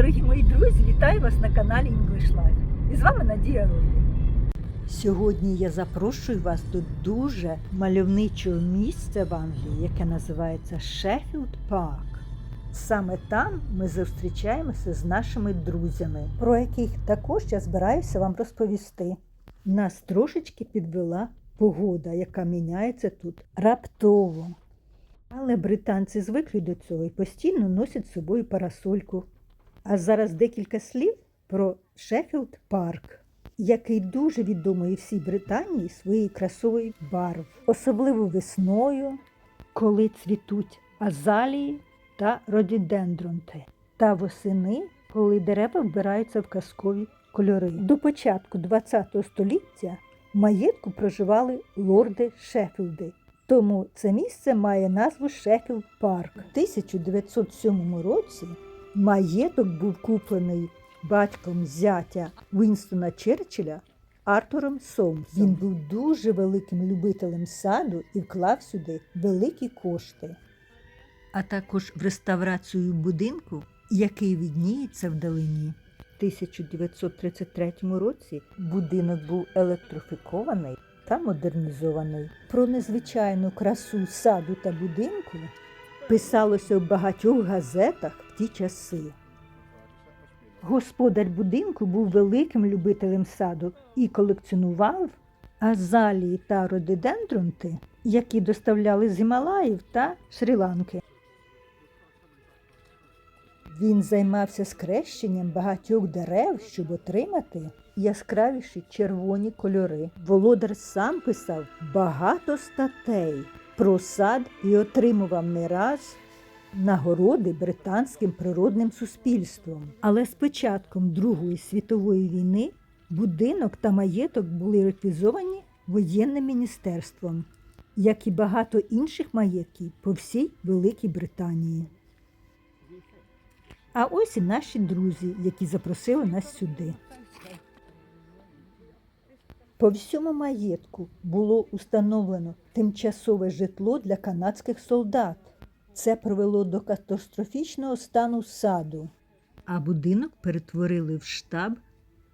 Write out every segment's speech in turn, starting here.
дорогі мої друзі! Вітаю вас на каналі English Life. І з вами Надія Рудник. Сьогодні я запрошую вас до дуже мальовничого місця в Англії, яке називається Sheffield Park. Саме там ми зустрічаємося з нашими друзями, про яких також я збираюся вам розповісти. Нас трошечки підвела погода, яка міняється тут раптово. Але британці звикли до цього і постійно носять з собою парасольку. А зараз декілька слів про Шеффілд Парк, який дуже відомий всій Британії своєю красовою барв, особливо весною, коли цвітуть азалії та родідендронти, та восени, коли дерева вбираються в казкові кольори. До початку ХХ століття в маєтку проживали лорди Шеффілди. Тому це місце має назву Шеффілд Парк. У 1907 році маєток був куплений батьком зятя Вінстона Черчилля Артуром Сомсом. Він був дуже великим любителем саду і вклав сюди великі кошти. А також в реставрацію будинку, який відніється вдалині. У 1933 році будинок був електрифікований та модернізований. Про незвичайну красу саду та будинку писалося в багатьох газетах в ті часи. Господар будинку був великим любителем саду і колекціонував азалії та родидендронти, які доставляли з Гімалаїв та Шрі-Ланки. Він займався скрещенням багатьох дерев, щоб отримати яскравіші червоні кольори. Володар сам писав багато статей про сад і отримував не раз нагороди британським природним суспільством. Але з початком Другої світової війни будинок та маєток були реквізовані воєнним міністерством, як і багато інших маєтків по всій Великій Британії. А ось і наші друзі, які запросили нас сюди. По всьому маєтку було установлено тимчасове житло для канадських солдат. Це привело до катастрофічного стану саду. А будинок перетворили в штаб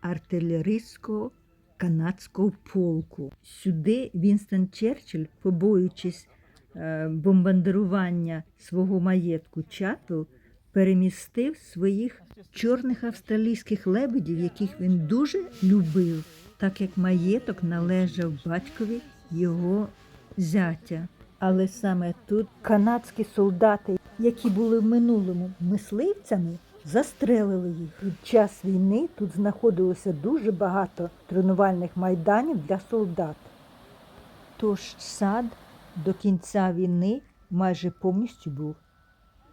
артилерійського канадського полку. Сюди Вінстон Черчилль, побоюючись е, бомбардирування свого маєтку Чатвелл, перемістив своїх чорних австралійських лебедів, яких він дуже любив, так як маєток належав батькові його зятя. Але саме тут канадські солдати, які були в минулому мисливцями, застрелили їх. Під час війни тут знаходилося дуже багато тренувальних майданів для солдат. Тож сад до кінця війни майже повністю був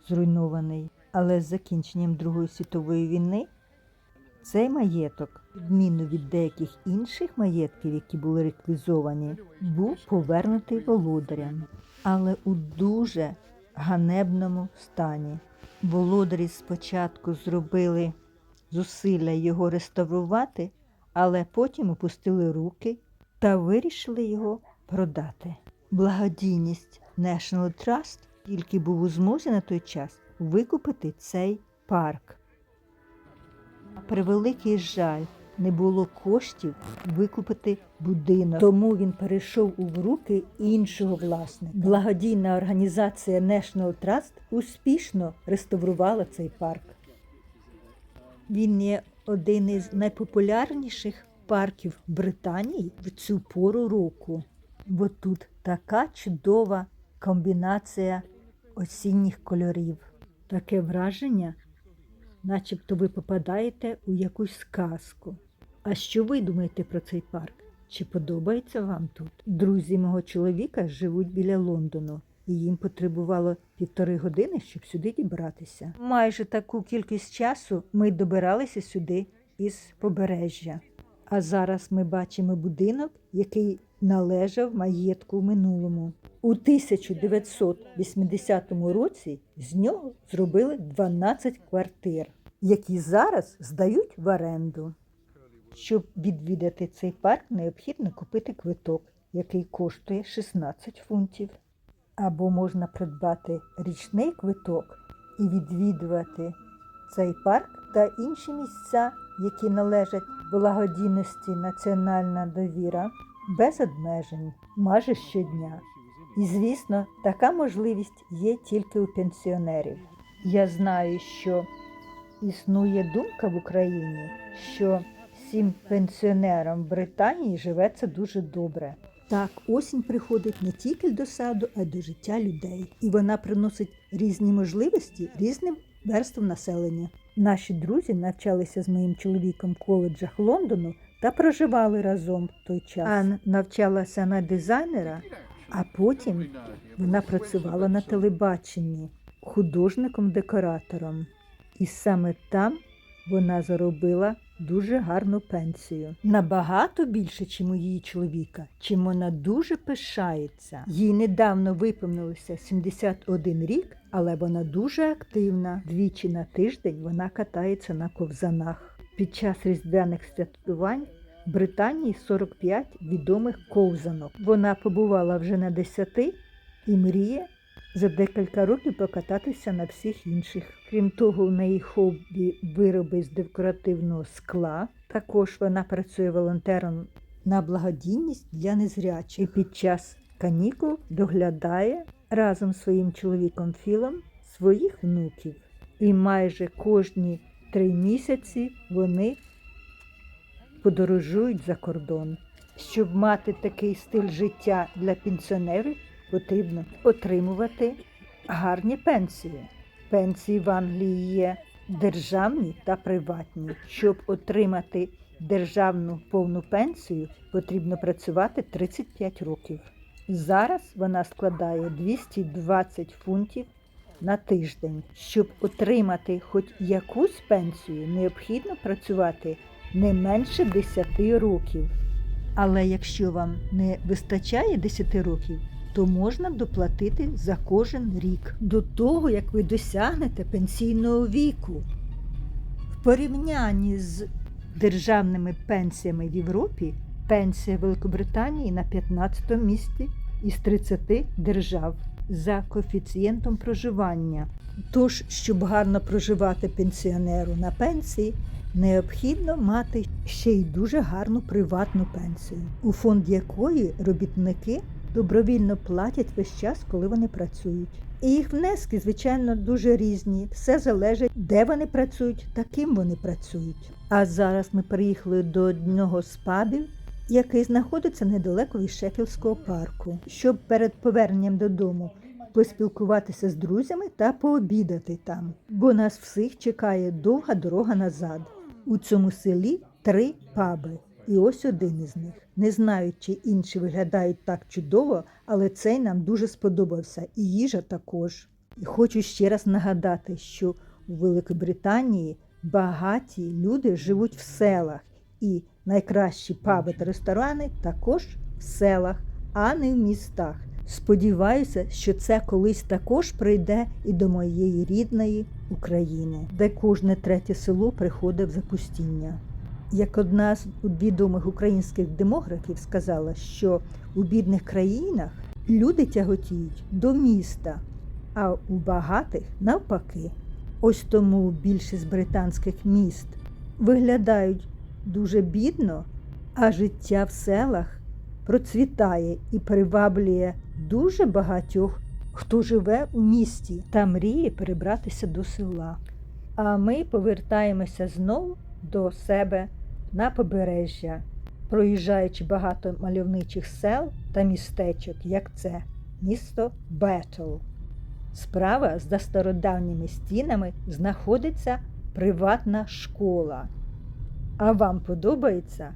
зруйнований. Але з закінченням Другої світової війни цей маєток, відміну від деяких інших маєтків, які були реквізовані, був повернутий володарям, але у дуже ганебному стані. Володарі спочатку зробили зусилля його реставрувати, але потім опустили руки та вирішили його продати. Благодійність National Trust тільки був у змозі на той час викупити цей парк. Превеликий жаль, не було коштів викупити будинок, тому він перейшов у руки іншого власника. Благодійна організація National Trust успішно реставрувала цей парк. Він є один із найпопулярніших парків Британії в цю пору року, бо тут така чудова комбінація осінніх кольорів. Таке враження, начебто ви попадаєте у якусь сказку. А що ви думаєте про цей парк? Чи подобається вам тут? Друзі мого чоловіка живуть біля Лондону, і їм потребувало півтори години, щоб сюди дібратися. Майже таку кількість часу ми добиралися сюди із побережжя. А зараз ми бачимо будинок, який належав маєтку в минулому. У 1980 році з нього зробили 12 квартир, які зараз здають в оренду. Щоб відвідати цей парк, необхідно купити квиток, який коштує 16 фунтів. Або можна придбати річний квиток і відвідувати цей парк та інші місця, які належать благодійності Національна довіра, без обмежень майже щодня. І, звісно, така можливість є тільки у пенсіонерів. Я знаю, що існує думка в Україні, що всім пенсіонерам Британії живеться дуже добре. Так, осінь приходить не тільки до саду, а й до життя людей. І вона приносить різні можливості різним верствам населення. Наші друзі навчалися з моїм чоловіком в коледжах Лондону та проживали разом в той час. Ан навчалася на дизайнера, а потім вона працювала на телебаченні художником-декоратором. І саме там вона заробила дуже гарну пенсію. Набагато більше, чим у її чоловіка, чим вона дуже пишається. Їй недавно виповнилося 71 рік, але вона дуже активна. Двічі на тиждень вона катається на ковзанах. Під час різдвяних святкувань в Британії 45 відомих ковзанок. Вона побувала вже на 10 і мріє за декілька років покататися на всіх інших. Крім того, у неї хобі вироби з декоративного скла. Також вона працює волонтером на благодійність для незрячих. І під час канікул доглядає разом з своїм чоловіком Філом своїх внуків. І майже кожні три місяці вони подорожують за кордон. Щоб мати такий стиль життя для пенсіонерів, потрібно отримувати гарні пенсії. Пенсії в Англії є державні та приватні. Щоб отримати державну повну пенсію, потрібно працювати 35 років. Зараз вона складає 220 фунтів на тиждень. Щоб отримати хоч якусь пенсію, необхідно працювати не менше 10 років. Але якщо вам не вистачає 10 років, то можна доплатити за кожен рік до того, як ви досягнете пенсійного віку. В порівнянні з державними пенсіями в Європі, пенсія Великобританії на 15 місці із 30 держав за коефіцієнтом проживання. Тож, щоб гарно проживати пенсіонеру на пенсії, необхідно мати ще й дуже гарну приватну пенсію, у фонд якої робітники добровільно платять весь час, коли вони працюють. І їх внески, звичайно, дуже різні. Все залежить, де вони працюють та ким вони працюють. А зараз ми приїхали до одного з пабів, який знаходиться недалеко від Шефілдського парку, щоб перед поверненням додому поспілкуватися з друзями та пообідати там, бо нас всіх чекає довга дорога назад. У цьому селі три паби, і ось один із них. Не знаю, чи інші виглядають так чудово, але цей нам дуже сподобався, і їжа також. І хочу ще раз нагадати, що у Великобританії багаті люди живуть в селах, і найкращі паби та ресторани також в селах, а не в містах. Сподіваюся, що це колись також прийде і до моєї рідної України, де кожне третє село приходить в запустіння. Як одна з відомих українських демографів сказала, що у бідних країнах люди тяготіють до міста, а у багатих навпаки. Ось тому більшість британських міст виглядають дуже бідно, а життя в селах процвітає і приваблює дуже багатьох, хто живе у місті та мріє перебратися до села. А ми повертаємося знову до себе на побережжя, проїжджаючи багато мальовничих сел та містечок, як це місто Бетл. Справа за стародавніми стінами знаходиться приватна школа. А вам подобається?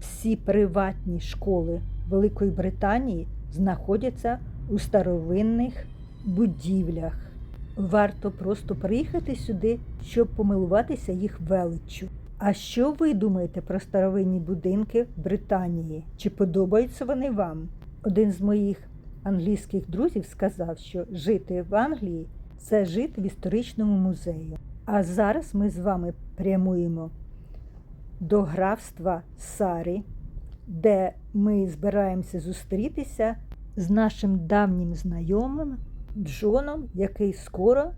Всі приватні школи Великої Британії знаходяться у старовинних будівлях. Варто просто приїхати сюди, щоб помилуватися їх величчю. А що ви думаєте про старовинні будинки в Британії? Чи подобаються вони вам? Один з моїх англійських друзів сказав, що жити в Англії це жити в історичному музеї. А зараз ми з вами прямуємо до графства Сарі, де ми збираємося зустрітися з нашим давнім знайомим Джоном, який скоро е,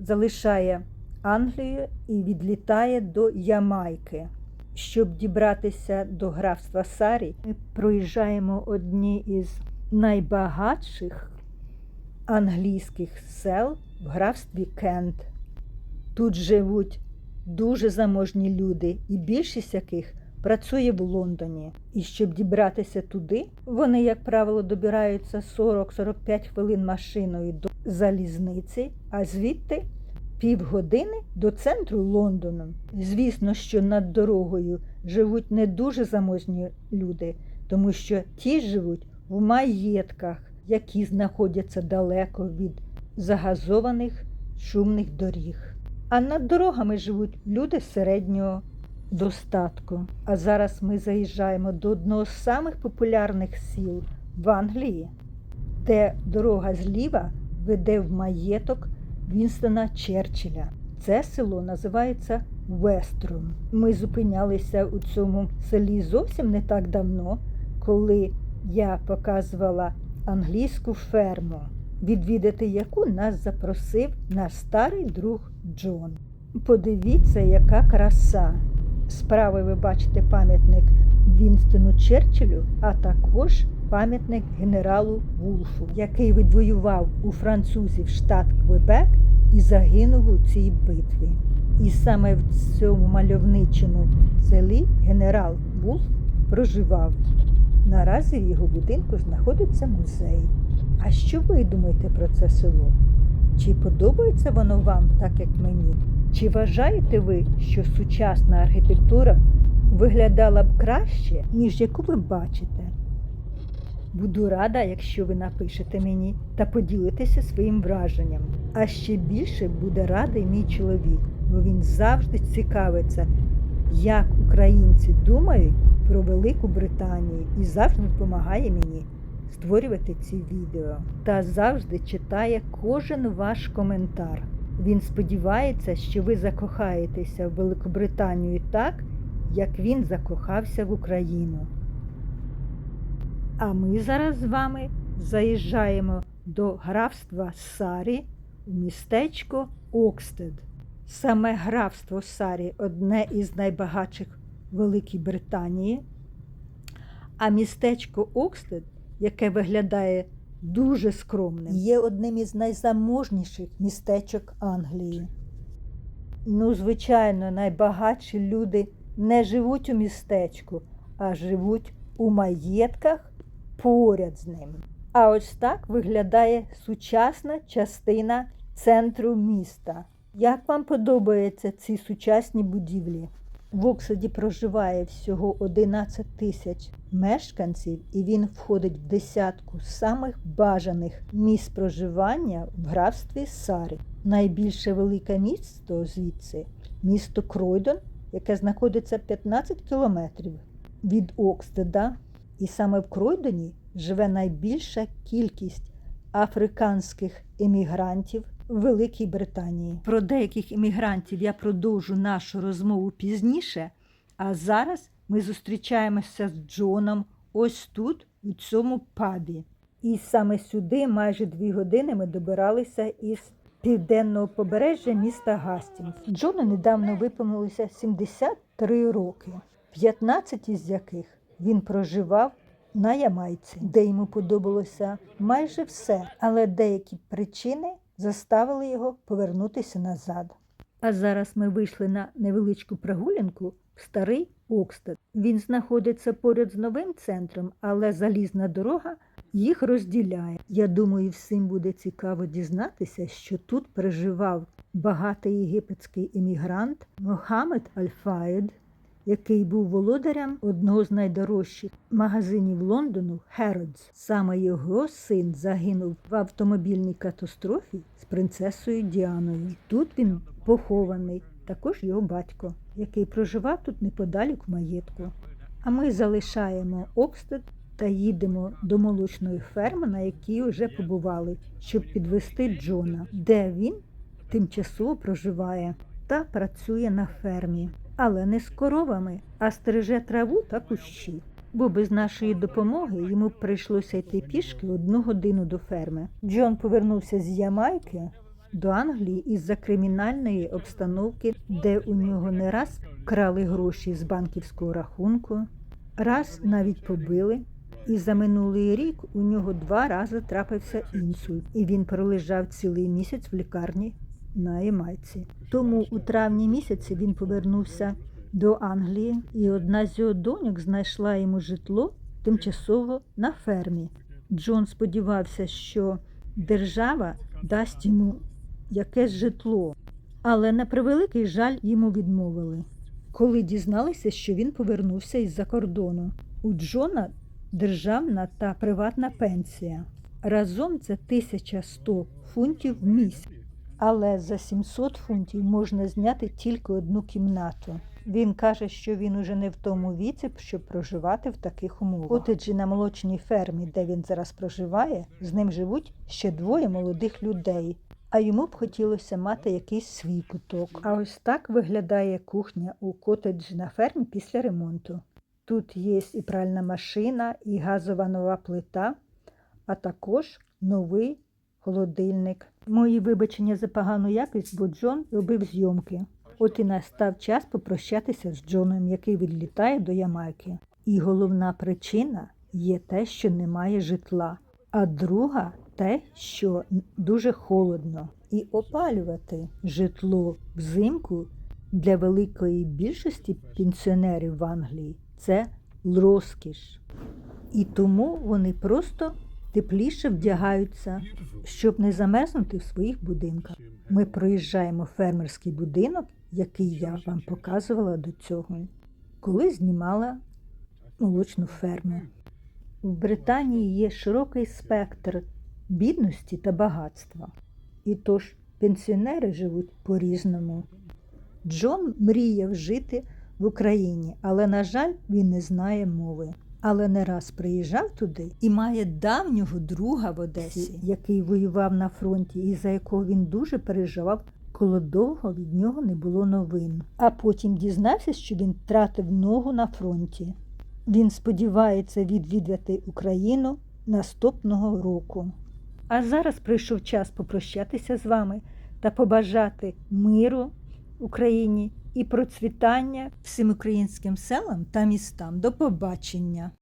залишає Англію і відлітає до Ямайки. Щоб дібратися до графства Сарі, ми проїжджаємо одні із найбагатших англійських сел в графстві Кент. Тут живуть дуже заможні люди, і більшість яких працює в Лондоні. І щоб дібратися туди, вони, як правило, добираються 40-45 хвилин машиною до залізниці, а звідти півгодини до центру Лондону. Звісно, що над дорогою живуть не дуже заможні люди, тому що ті живуть в маєтках, які знаходяться далеко від загазованих шумних доріг. А над дорогами живуть люди середнього достатку. А зараз ми заїжджаємо до одного з самих популярних сіл в Англії, де дорога зліва веде в маєток Вінстона Черчилля. Це село називається Веструм. Ми зупинялися у цьому селі зовсім не так давно, коли я показувала англійську ферму, відвідати яку нас запросив наш старий друг Джон. Подивіться, яка краса! Справи ви бачите пам'ятник Вінстону Черчиллю, а також пам'ятник генералу Вулфу, який відвоював у французів штат Квебек і загинув у цій битві. І саме в цьому мальовничому селі генерал Вулф проживав. Наразі в його будинку знаходиться музей. А що ви думаєте про це село? Чи подобається воно вам так, як мені? Чи вважаєте ви, що сучасна архітектура виглядала б краще, ніж яку ви бачите? Буду рада, якщо ви напишете мені та поділитеся своїм враженням. А ще більше буде радий мій чоловік, бо він завжди цікавиться, як українці думають про Велику Британію і завжди допомагає мені створювати ці відео та завжди читає кожен ваш коментар. Він сподівається, що ви закохаєтеся в Великобританію так, як він закохався в Україну. А ми зараз з вами заїжджаємо до графства Сарі в містечко Окстед. Саме графство Сарі одне із найбагатших в Великій Британії, а містечко Окстед, яке виглядає дуже скромним, є одним із найзаможніших містечок Англії. Ну, звичайно, найбагатші люди не живуть у містечку, а живуть у маєтках поряд з ним. А ось так виглядає сучасна частина центру міста. Як вам подобаються ці сучасні будівлі? В Оксаді проживає всього 11 тисяч мешканців, і він входить в десятку самих бажаних місць проживання в графстві Сарі. Найбільше велике місто звідси місто Кройдон, яке знаходиться 15 кілометрів від Окстеда. І саме в Кройдоні живе найбільша кількість африканських емігрантів Великій Британії. Про деяких емігрантів я продовжу нашу розмову пізніше, а зараз ми зустрічаємося з Джоном ось тут, у цьому пабі. І саме сюди майже дві години ми добиралися із південного побережжя міста Гастінгс. Джону недавно виповнилося 73 роки, 15 із яких він проживав на Ямайці, де йому подобалося майже все, але деякі причини заставили його повернутися назад. А зараз ми вийшли на невеличку прогулянку в старий Окстед. Він знаходиться поряд з новим центром, але залізна дорога їх розділяє. Я думаю, всім буде цікаво дізнатися, що тут переживав багатий єгипетський емігрант Мохамед Аль-Фаєд, який був володарем одного з найдорожчих магазинів Лондону Harrods. Саме його син загинув в автомобільній катастрофі з принцесою Діаною. Тут він похований, також його батько, який проживав тут неподалік маєтку. А ми залишаємо Окстед та їдемо до молочної ферми, на якій вже побували, щоб підвести Джона, де він тимчасово проживає та працює на фермі але не з коровами, а стереже траву та кущі. Бо без нашої допомоги йому прийшлося йти пішки одну годину до ферми. Джон повернувся з Ямайки до Англії із-за кримінальної обстановки, де у нього не раз крали гроші з банківського рахунку, раз навіть побили. І за минулий рік у нього два рази трапився інсульт, і він пролежав цілий місяць в лікарні на Ямайці. Тому у травні місяці він повернувся до Англії, і одна з його доньок знайшла йому житло тимчасово на фермі. Джон сподівався, що держава дасть йому якесь житло, але на превеликий жаль йому відмовили. Коли дізналися, що він повернувся із-за кордону, у Джона державна та приватна пенсія. Разом це 1100 фунтів в місяць, але за 700 фунтів можна зняти тільки одну кімнату. Він каже, що він уже не в тому віці, щоб проживати в таких умовах. Котеджі на молочній фермі, де він зараз проживає, з ним живуть ще двоє молодих людей. А йому б хотілося мати якийсь свій куток. А ось так виглядає кухня у котеджі на фермі після ремонту. Тут є і пральна машина, і газова нова плита, а також новий холодильник. Мої вибачення за погану якість, бо Джон робив зйомки. От і настав час попрощатися з Джоном, який відлітає до Ямайки. І головна причина є те, що немає житла, а друга те, що дуже холодно. І опалювати житло взимку для великої більшості пенсіонерів в Англії це розкіш. І тому вони просто тепліше вдягаються, щоб не замерзнути в своїх будинках. Ми проїжджаємо фермерський будинок, який я вам показувала до цього, коли знімала молочну ферму. В Британії є широкий спектр бідності та багатства. І тож пенсіонери живуть по-різному. Джон мріяв жити в Україні, але, на жаль, він не знає мови. Але не раз приїжджав туди і має давнього друга в Одесі, який воював на фронті, і за якого він дуже переживав, коли довго від нього не було новин. А потім дізнався, що він втратив ногу на фронті. Він сподівається відвідати Україну наступного року. А зараз прийшов час попрощатися з вами та побажати миру Україні і процвітання всім українським селам та містам. До побачення!